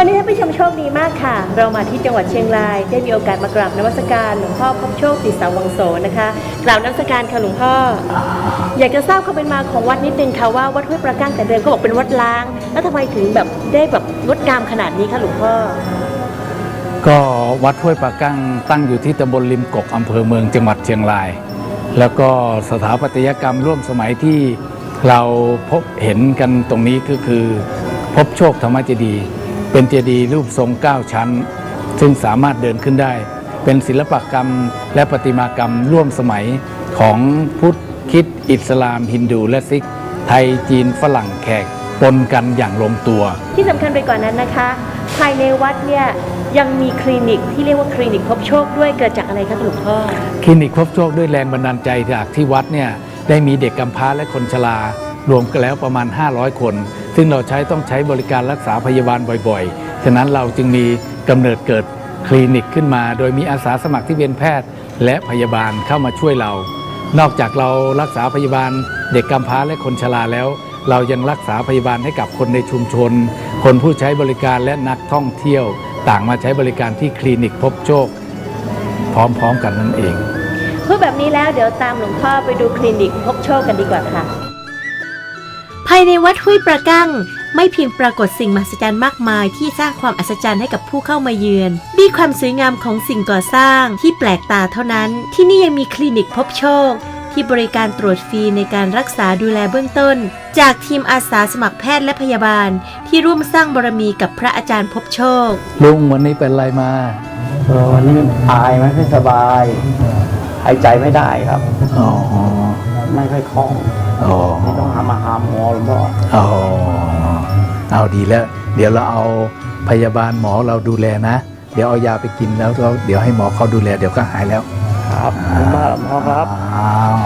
วันนี้ท่านผู้ชมโชคดีมากค่ะ เรามาที่จังหวัดเชียงราย ได้มีโอกาสมากราบนมัสการหลวงพ่อพบโชคติสาวังโสนะคะกราบนมัสการค่ะหลวงพ่อ อยากจะทราบความเป็นมาของวัดนิดนึงค่ะว่าวัดห้วยประกั้งแต่เดิมก็บอกเป็นวัดล้าง แล้วทำไมถึงแบบได้แบบงดงามขนาดนี้คะหลวงพ่อ ก็วัดห้วยปะกั้งตั้งอยู่ที่ตำบลริมกกอำเภอเมืองจังหวัดเชียงราย แล้วก็สถาปัตยกรรมร่วมสมัยที่เราพบเห็นกันตรงนี้ก็คือ พบโชคธรรมเจดีย์ เป็นเจดีย์รูปทรง 9 ชั้น ซึ่งสามารถเดินขึ้นได้ เป็นศิลปกรรมและประติมากรรมร่วมสมัยของพุทธคิดอิสลาม ฮินดู และซิก ไทยจีนฝรั่งแขกปนกันอย่างลงตัว ที่สำคัญไปกว่านั้นนะคะ ภายในวัดเนี่ยยังมีคลินิกที่เรียกว่าคลินิกพบโชคด้วยเกิดจากอะไรคะหลวงพ่อคลินิกพบโชคด้วยแรงบันดาลใจจากที่วัดเนี่ยได้มีเด็กกำพร้าและคนชรารวมกันแล้วประมาณ 500 คน ซึ่งเราใช้ต้องใช้บริการรักษาพยาบาลบ่อยๆ ฉะนั้นเราจึงมีกำเนิดเกิดคลินิกขึ้นมา โดยมีอาสาสมัครที่เป็นแพทย์ และพยาบาลเข้ามาช่วยเรา นอกจากเรารักษาพยาบาล เด็กกำพร้าและคนชราแล้ว เรายังรักษาพยาบาลให้กับคนในชุมชน คนผู้ใช้บริการและนักท่องเที่ยว ต่างมาใช้บริการที่คลินิกพบโชค พร้อมๆกันนั่นเองพูดแบบนี้แล้วเดี๋ยวตามหลวงพ่อไปดูคลินิกพบโชคกันดีกว่าค่ะ ภายในวัดห้วยประกั้ง ไม่เพียงปรากฏสิ่งมหัศจรรย์มากมายที่สร้างความอัศจรรย์ให้กับผู้เข้ามาเยือนมีความสวยงามของสิ่งก่อสร้างที่แปลกตาเท่านั้น ที่นี่ยังมีคลินิกพบโชค ที่บริการตรวจฟรีในการรักษาดูแลเบื้องต้น จากทีมอาสาสมัครแพทย์และพยาบาล ที่ร่วมสร้างบารมีกับพระอาจารย์พบโชค ลุงวันนี้เป็นอะไรมาเออวันนี้อายไม่ค่อยสบายหายใจไม่ได้ครับอ๋อ ไม่ค่อยคล่องอ๋อนี่ต้องหามาหาหมอหรือเปล่าอ๋อเอาดีแล้ว เดี๋ยวเราเอาพยาบาลหมอเราดูแลนะ เดี๋ยวเอายาไปกินแล้วเราเดี๋ยวให้หมอเขาดูแล เดี๋ยวก็หายแล้ว ครับขอบคุณมากหลวงพ่อครับอ้าว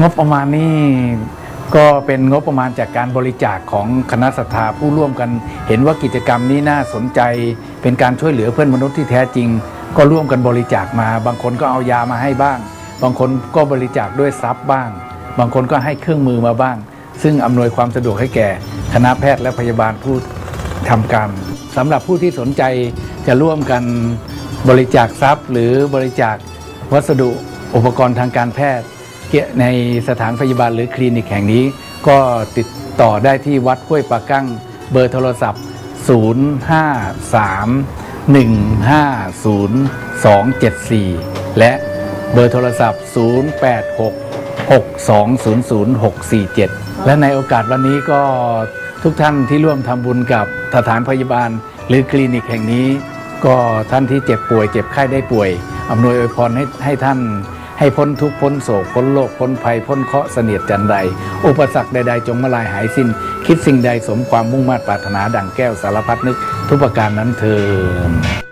งบประมาณนี้ก็เป็นงบประมาณจากการบริจาคของคณะศรัทธาผู้ร่วมกัน เห็นว่ากิจกรรมนี้น่าสนใจ เป็นการช่วยเหลือเพื่อนมนุษย์ที่แท้จริง ก็ร่วมกันบริจาคมา บางคนก็เอายามาให้บ้าง บางคนก็บริจาคด้วยทรัพย์บ้าง บางคนก็ให้เครื่องมือมาบ้าง ซึ่งอำนวยความสะดวกให้แก่คณะแพทย์และพยาบาลผู้ทำการสำหรับผู้ที่สนใจจะร่วมกันบริจาคทรัพย์ หรือบริจาควัสดุอุปกรณ์ทางการแพทย์เกี่ยในสถานพยาบาลหรือคลินิกแห่งนี้ ก็ติดต่อได้ที่วัดห้วยปะกั้งเบอร์โทรศัพท์ 053 150 274 และ เบอร์โทรศัพท์ 086 6200647 และในโอกาสวันนี้ก็ทุกท่านที่ร่วมทำบุญกับสถานพยาบาล หรือคลินิกแห่งนี้ ก็ท่านที่เจ็บป่วยเจ็บไข้ได้ป่วยอำนวยอวยพรให้ให้ท่านให้พ้นทุกพ้นโศกพ้นโรคพ้นภัยพ้นเคราะห์เสนียดจันไรอุปสรรคใดๆ จงมาลายหายสิ้น คิดสิ่งใดสมความมุ่งมา่ปรารถนาดังแก้วสารพัดนึกทุกประการนั้นเทิน